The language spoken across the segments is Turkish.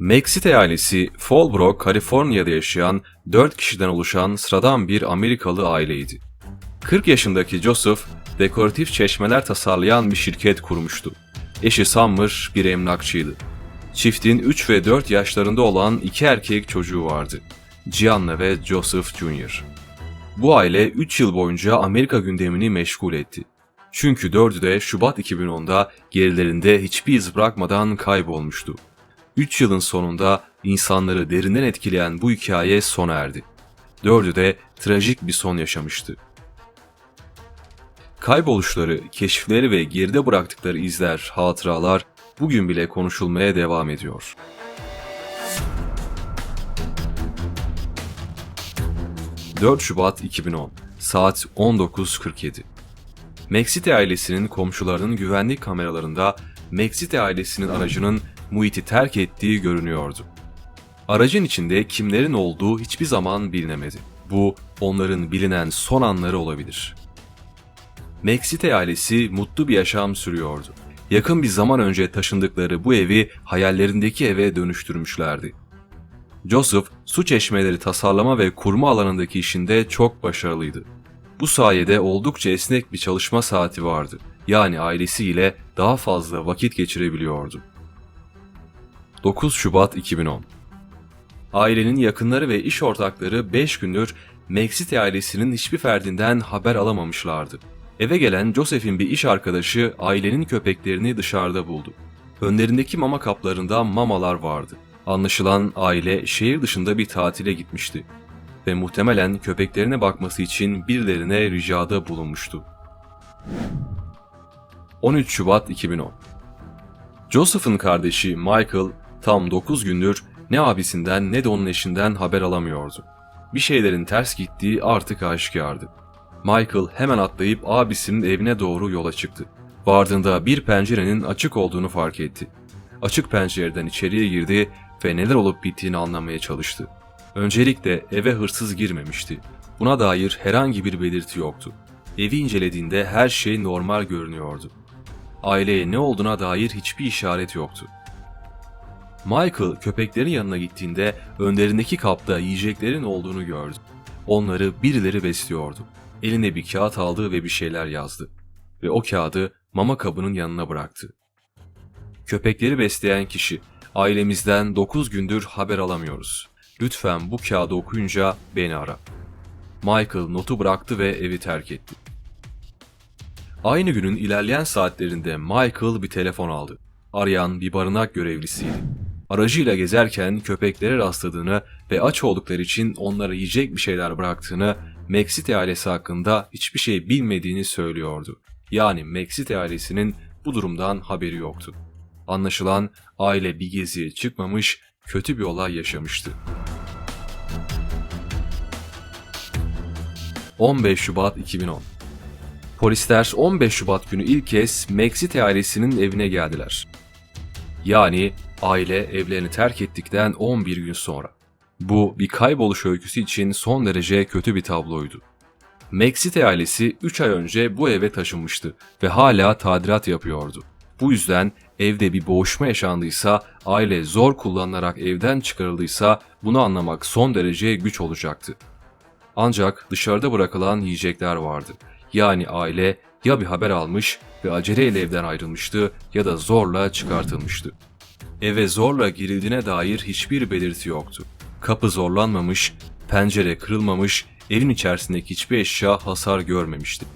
Meksite ailesi Fallbrook, Kaliforniya'da yaşayan 4 kişiden oluşan sıradan bir Amerikalı aileydi. 40 yaşındaki Joseph, dekoratif çeşmeler tasarlayan bir şirket kurmuştu. Eşi Summer bir emlakçıydı. Çiftin 3 ve 4 yaşlarında olan iki erkek çocuğu vardı. Gianna ve Joseph Jr. Bu aile 3 yıl boyunca Amerika gündemini meşgul etti. Çünkü dördü de Şubat 2010'da gerilerinde hiçbir iz bırakmadan kaybolmuştu. 3 yılın sonunda insanları derinden etkileyen bu hikaye sona erdi. Dördü de trajik bir son yaşamıştı. Kayboluşları, keşifleri ve geride bıraktıkları izler, hatıralar bugün bile konuşulmaya devam ediyor. ...4 Şubat 2010, saat 19.47. Meksite ailesinin komşularının güvenlik kameralarında Meksite ailesinin aracının muhiti terk ettiği görünüyordu. Aracın içinde kimlerin olduğu hiçbir zaman bilinemedi. Bu onların bilinen son anları olabilir. Meksite ailesi mutlu bir yaşam sürüyordu. Yakın bir zaman önce taşındıkları bu evi hayallerindeki eve dönüştürmüşlerdi. Joseph, su çeşmeleri tasarlama ve kurma alanındaki işinde çok başarılıydı. Bu sayede oldukça esnek bir çalışma saati vardı. Yani ailesiyle daha fazla vakit geçirebiliyordu. 9 Şubat 2010 Ailenin yakınları ve iş ortakları 5 gündür Meksite ailesinin hiçbir ferdinden haber alamamışlardı. Eve gelen Joseph'in bir iş arkadaşı ailenin köpeklerini dışarıda buldu. Önlerindeki mama kaplarında mamalar vardı. Anlaşılan aile şehir dışında bir tatile gitmişti ve muhtemelen köpeklerine bakması için birilerine ricada bulunmuştu. 13 Şubat 2010 Joseph'ın kardeşi Michael tam 9 gündür ne abisinden ne de onun eşinden haber alamıyordu. Bir şeylerin ters gittiği artık aşikardı. Michael hemen atlayıp abisinin evine doğru yola çıktı. Vardığında bir pencerenin açık olduğunu fark etti. Açık pencereden içeriye girdi ve neler olup bittiğini anlamaya çalıştı. Öncelikle eve hırsız girmemişti. Buna dair herhangi bir belirti yoktu. Evi incelediğinde her şey normal görünüyordu. Aileye ne olduğuna dair hiçbir işaret yoktu. Michael köpeklerin yanına gittiğinde önlerindeki kapta yiyeceklerin olduğunu gördü. Onları birileri besliyordu. Eline bir kağıt aldı ve bir şeyler yazdı. Ve o kağıdı mama kabının yanına bıraktı. Köpekleri besleyen kişi, ailemizden 9 gündür haber alamıyoruz. Lütfen bu kağıdı okuyunca beni ara. Michael notu bıraktı ve evi terk etti. Aynı günün ilerleyen saatlerinde Michael bir telefon aldı. Arayan bir barınak görevlisiydi. Aracıyla gezerken köpeklere rastladığını ve aç oldukları için onlara yiyecek bir şeyler bıraktığını, Meksite ailesi hakkında hiçbir şey bilmediğini söylüyordu. Yani Meksite ailesinin bu durumdan haberi yoktu. Anlaşılan aile bir geziye çıkmamış, kötü bir olay yaşamıştı. 15 Şubat 2010 Polisler 15 Şubat günü ilk kez Meksite ailesinin evine geldiler. Yani aile evlerini terk ettikten 11 gün sonra. Bu bir kayboluş öyküsü için son derece kötü bir tabloydu. Meksite ailesi 3 ay önce bu eve taşınmıştı ve hala tadilat yapıyordu. Bu yüzden evde bir boğuşma yaşandıysa, aile zor kullanılarak evden çıkarıldıysa bunu anlamak son derece güç olacaktı. Ancak dışarıda bırakılan yiyecekler vardı. Yani aile ya bir haber almış ve aceleyle evden ayrılmıştı ya da zorla çıkartılmıştı. Eve zorla girildiğine dair hiçbir belirti yoktu. Kapı zorlanmamış, pencere kırılmamış, evin içerisindeki hiçbir eşya hasar görmemişti.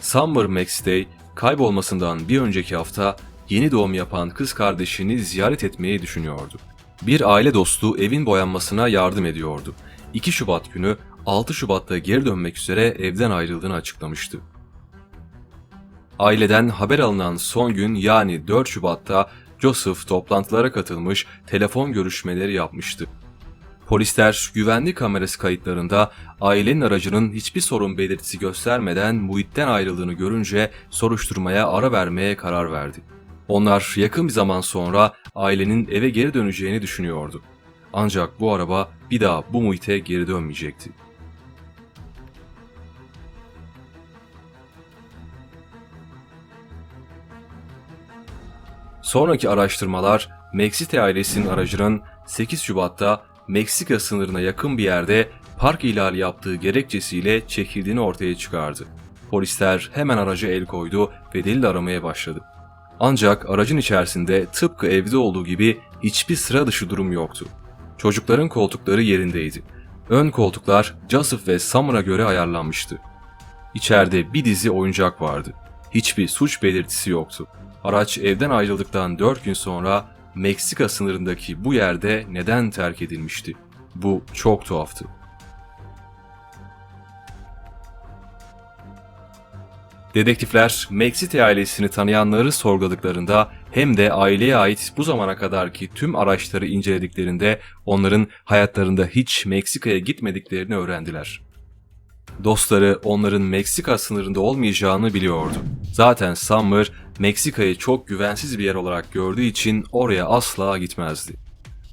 Summer McStay kaybolmasından bir önceki hafta yeni doğum yapan kız kardeşini ziyaret etmeyi düşünüyordu. Bir aile dostu evin boyanmasına yardım ediyordu. 2 Şubat günü 6 Şubat'ta geri dönmek üzere evden ayrıldığını açıklamıştı. Aileden haber alınan son gün yani 4 Şubat'ta Joseph toplantılara katılmış, telefon görüşmeleri yapmıştı. Polisler güvenlik kamerası kayıtlarında ailenin aracının hiçbir sorun belirtisi göstermeden muhitten ayrıldığını görünce soruşturmaya ara vermeye karar verdi. Onlar yakın bir zaman sonra ailenin eve geri döneceğini düşünüyordu. Ancak bu araba bir daha bu muhite geri dönmeyecekti. Sonraki araştırmalar Meksite ailesinin aracının 8 Şubat'ta Meksika sınırına yakın bir yerde park ihlali yaptığı gerekçesiyle çekildiğini ortaya çıkardı. Polisler hemen araca el koydu ve delil aramaya başladı. Ancak aracın içerisinde tıpkı evde olduğu gibi hiçbir sıra dışı durum yoktu. Çocukların koltukları yerindeydi. Ön koltuklar Joseph ve Summer'a göre ayarlanmıştı. İçeride bir dizi oyuncak vardı. Hiçbir suç belirtisi yoktu. Araç evden ayrıldıktan 4 gün sonra Meksika sınırındaki bu yerde neden terk edilmişti? Bu çok tuhaftı. Dedektifler Meksite ailesini tanıyanları sorguladıklarında hem de aileye ait bu zamana kadarki tüm araçları incelediklerinde onların hayatlarında hiç Meksika'ya gitmediklerini öğrendiler. Dostları onların Meksika sınırında olmayacağını biliyordu. Zaten Summer Meksika'yı çok güvensiz bir yer olarak gördüğü için oraya asla gitmezdi.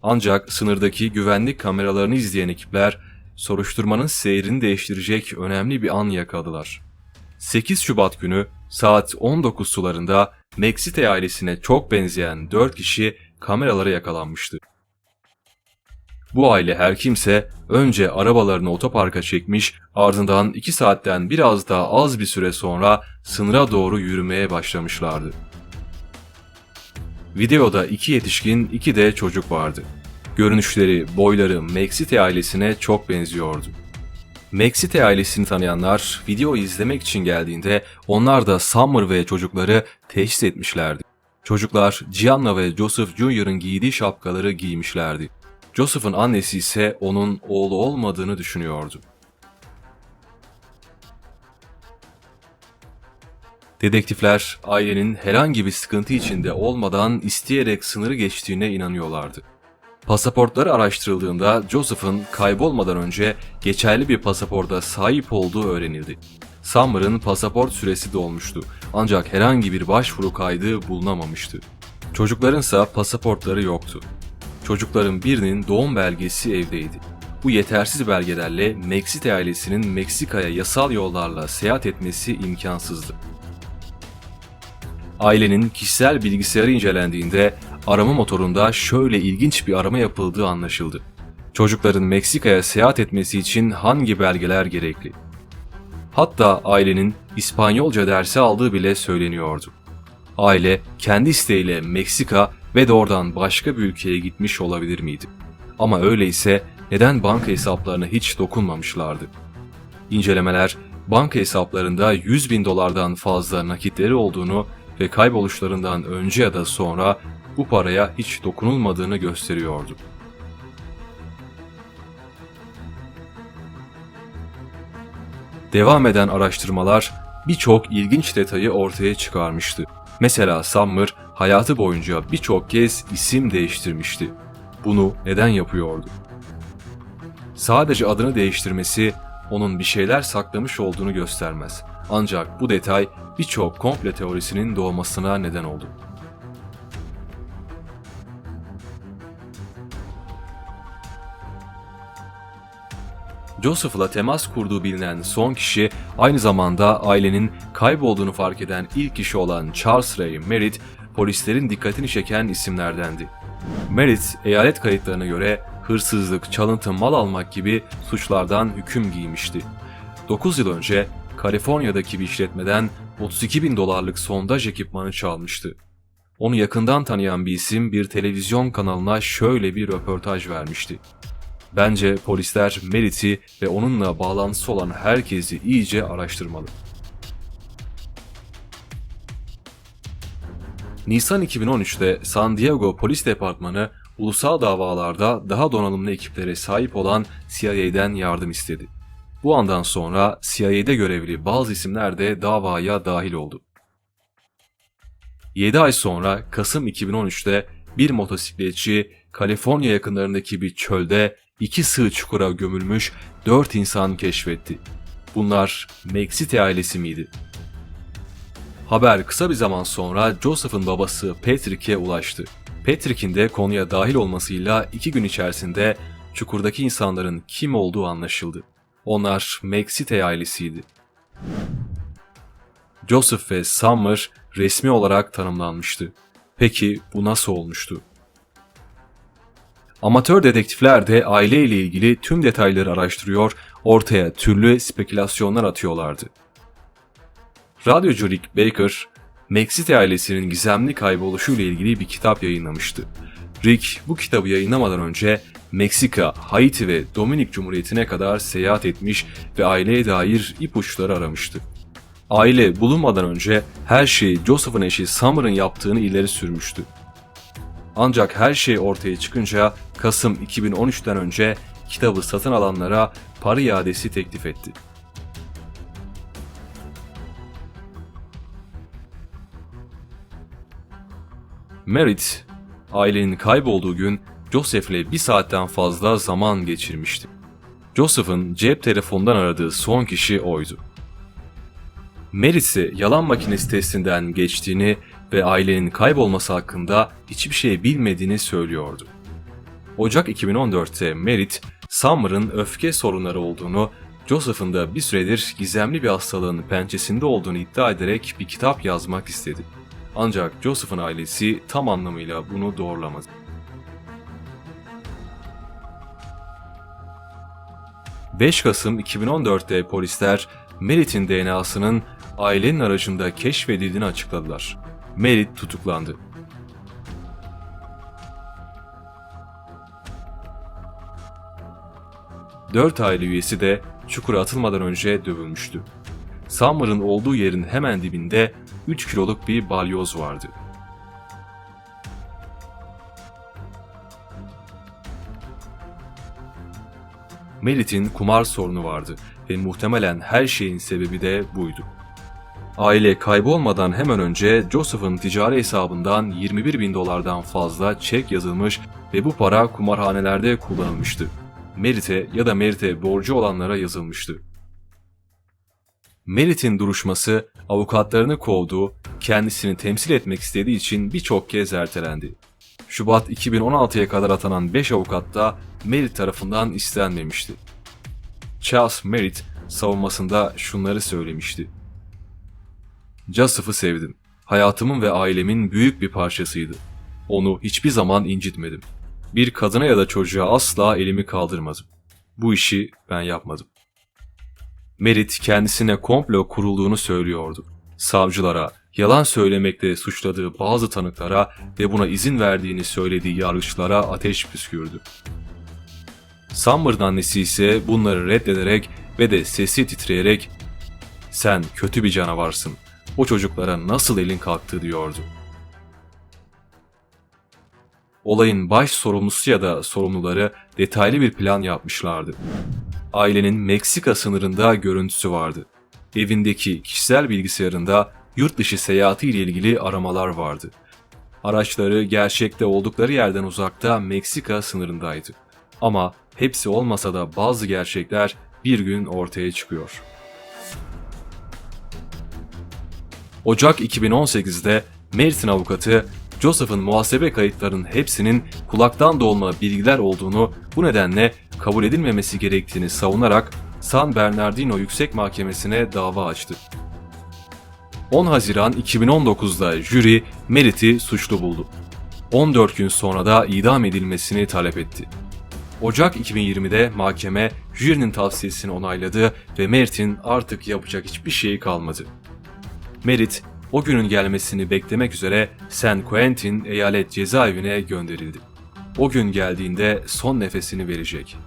Ancak sınırdaki güvenlik kameralarını izleyen ekipler soruşturmanın seyrini değiştirecek önemli bir an yakaladılar. 8 Şubat günü saat 19 sularında Meksite ailesine çok benzeyen 4 kişi kameralara yakalanmıştı. Bu aile her kimse önce arabalarını otoparka çekmiş ardından 2 saatten biraz daha az bir süre sonra sınıra doğru yürümeye başlamışlardı. Videoda iki yetişkin iki de çocuk vardı. Görünüşleri, boyları Meksite ailesine çok benziyordu. Meksite ailesini tanıyanlar videoyu izlemek için geldiğinde onlar da Summer ve çocukları teşhis etmişlerdi. Çocuklar Gianna ve Joseph Jr.'ın giydiği şapkaları giymişlerdi. Joseph'ın annesi ise onun oğlu olmadığını düşünüyordu. Dedektifler ailenin herhangi bir sıkıntı içinde olmadan isteyerek sınırı geçtiğine inanıyorlardı. Pasaportları araştırıldığında Joseph'ın kaybolmadan önce geçerli bir pasaporda sahip olduğu öğrenildi. Summer'ın pasaport süresi dolmuştu ancak herhangi bir başvuru kaydı bulunamamıştı. Çocuklarınsa pasaportları yoktu. Çocukların birinin doğum belgesi evdeydi. Bu yetersiz belgelerle Meksite ailesinin Meksika'ya yasal yollarla seyahat etmesi imkansızdı. Ailenin kişisel bilgisayarı incelendiğinde arama motorunda şöyle ilginç bir arama yapıldığı anlaşıldı. Çocukların Meksika'ya seyahat etmesi için hangi belgeler gerekli? Hatta ailenin İspanyolca dersi aldığı bile söyleniyordu. Aile kendi isteğiyle Meksika ve de oradan başka bir ülkeye gitmiş olabilir miydi? Ama öyleyse neden banka hesaplarına hiç dokunmamışlardı? İncelemeler banka hesaplarında 100 bin dolardan fazla nakitleri olduğunu ve kayboluşlarından önce ya da sonra bu paraya hiç dokunulmadığını gösteriyordu. Devam eden araştırmalar birçok ilginç detayı ortaya çıkarmıştı. Mesela Summer hayatı boyunca birçok kez isim değiştirmişti. Bunu neden yapıyordu? Sadece adını değiştirmesi onun bir şeyler saklamış olduğunu göstermez. Ancak bu detay birçok komple teorisinin doğmasına neden oldu. Joseph'la temas kurduğu bilinen son kişi aynı zamanda ailenin kaybolduğunu fark eden ilk kişi olan Charles Ray Merritt, polislerin dikkatini çeken isimlerdendi. Merritt, eyalet kayıtlarına göre hırsızlık, çalıntı mal almak gibi suçlardan hüküm giymişti. 9 yıl önce Kaliforniya'daki bir işletmeden 32 bin dolarlık sondaj ekipmanı çalmıştı. Onu yakından tanıyan bir isim bir televizyon kanalına şöyle bir röportaj vermişti. Bence polisler Merit'i ve onunla bağlantısı olan herkesi iyice araştırmalı. Nisan 2013'te San Diego Polis Departmanı ulusal davalarda daha donanımlı ekiplere sahip olan CIA'den yardım istedi. Bu andan sonra CIA'de görevli bazı isimler de davaya dahil oldu. 7 ay sonra Kasım 2013'te bir motosikletçi Kaliforniya yakınlarındaki bir çölde iki sığ çukura gömülmüş dört insan keşfetti. Bunlar Meksite ailesi miydi? Haber kısa bir zaman sonra Joseph'ın babası Patrick'e ulaştı. Patrick'in de konuya dahil olmasıyla iki gün içerisinde çukurdaki insanların kim olduğu anlaşıldı. Onlar Meksite ailesiydi. Joseph ve Summer resmi olarak tanımlanmıştı. Peki bu nasıl olmuştu? Amatör dedektifler de aileyle ilgili tüm detayları araştırıyor, ortaya türlü spekülasyonlar atıyorlardı. Radyocu Rick Baker, Maxite ailesinin gizemli kayboluşu ile ilgili bir kitap yayınlamıştı. Rick bu kitabı yayınlamadan önce Meksika, Haiti ve Dominik Cumhuriyeti'ne kadar seyahat etmiş ve aileye dair ipuçları aramıştı. Aile bulunmadan önce her şeyi Joseph'ın eşi Summer'ın yaptığını ileri sürmüştü. Ancak her şey ortaya çıkınca Kasım 2013'ten önce kitabı satın alanlara para iadesi teklif etti. Merritt, ailenin kaybolduğu gün Joseph'le bir saatten fazla zaman geçirmişti. Joseph'ın cep telefonundan aradığı son kişi oydu. Merritt ise yalan makinesi testinden geçtiğini ve ailenin kaybolması hakkında hiçbir şey bilmediğini söylüyordu. Ocak 2014'te Merritt, Summer'ın öfke sorunları olduğunu, Joseph'ın da bir süredir gizemli bir hastalığın pençesinde olduğunu iddia ederek bir kitap yazmak istedi. Ancak Joseph'ın ailesi tam anlamıyla bunu doğrulamadı. ...5 Kasım 2014'te polisler Merritt'in DNA'sının ailenin aracında keşfedildiğini açıkladılar. Merritt tutuklandı. Dört aile üyesi de çukura atılmadan önce dövülmüştü. Summer'ın olduğu yerin hemen dibinde 3 kiloluk bir balyoz vardı. Melit'in kumar sorunu vardı ve muhtemelen her şeyin sebebi de buydu. Aile kaybolmadan hemen önce Joseph'ın ticari hesabından 21 bin dolardan fazla çek yazılmış ve bu para kumarhanelerde kullanılmıştı. Merit'e ya da Merit'e borcu olanlara yazılmıştı. Merit'in duruşması avukatlarını kovduğu, kendisini temsil etmek istediği için birçok kez ertelendi. Şubat 2016'ya kadar atanan 5 avukat da Merit tarafından istenmemişti. Charles Merit savunmasında şunları söylemişti. Joseph'ı sevdim. Hayatımın ve ailemin büyük bir parçasıydı. Onu hiçbir zaman incitmedim. Bir kadına ya da çocuğa asla elimi kaldırmadım. Bu işi ben yapmadım. Merit kendisine komplo kurulduğunu söylüyordu. Savcılara, yalan söylemekle suçladığı bazı tanıklara ve buna izin verdiğini söylediği yargıçlara ateş püskürdü. Summer'ın annesi ise bunları reddederek ve de sesi titreyerek ''Sen kötü bir canavarsın, o çocuklara nasıl elin kalktı?'' diyordu. Olayın baş sorumlusu ya da sorumluları detaylı bir plan yapmışlardı. Ailenin Meksika sınırında görüntüsü vardı. Evindeki kişisel bilgisayarında yurt dışı seyahati ile ilgili aramalar vardı. Araçları gerçekte oldukları yerden uzakta Meksika sınırındaydı. Ama hepsi olmasa da bazı gerçekler bir gün ortaya çıkıyor. Ocak 2018'de Mert'in avukatı Joseph'ın muhasebe kayıtlarının hepsinin kulaktan dolma bilgiler olduğunu bu nedenle kabul edilmemesi gerektiğini savunarak San Bernardino Yüksek Mahkemesi'ne dava açtı. 10 Haziran 2019'da jüri Merit'i suçlu buldu. 14 gün sonra da idam edilmesini talep etti. Ocak 2020'de mahkeme jürinin tavsiyesini onayladı ve Merit'in artık yapacak hiçbir şeyi kalmadı. Merit, o günün gelmesini beklemek üzere San Quentin eyalet cezaevine gönderildi. O gün geldiğinde son nefesini verecek.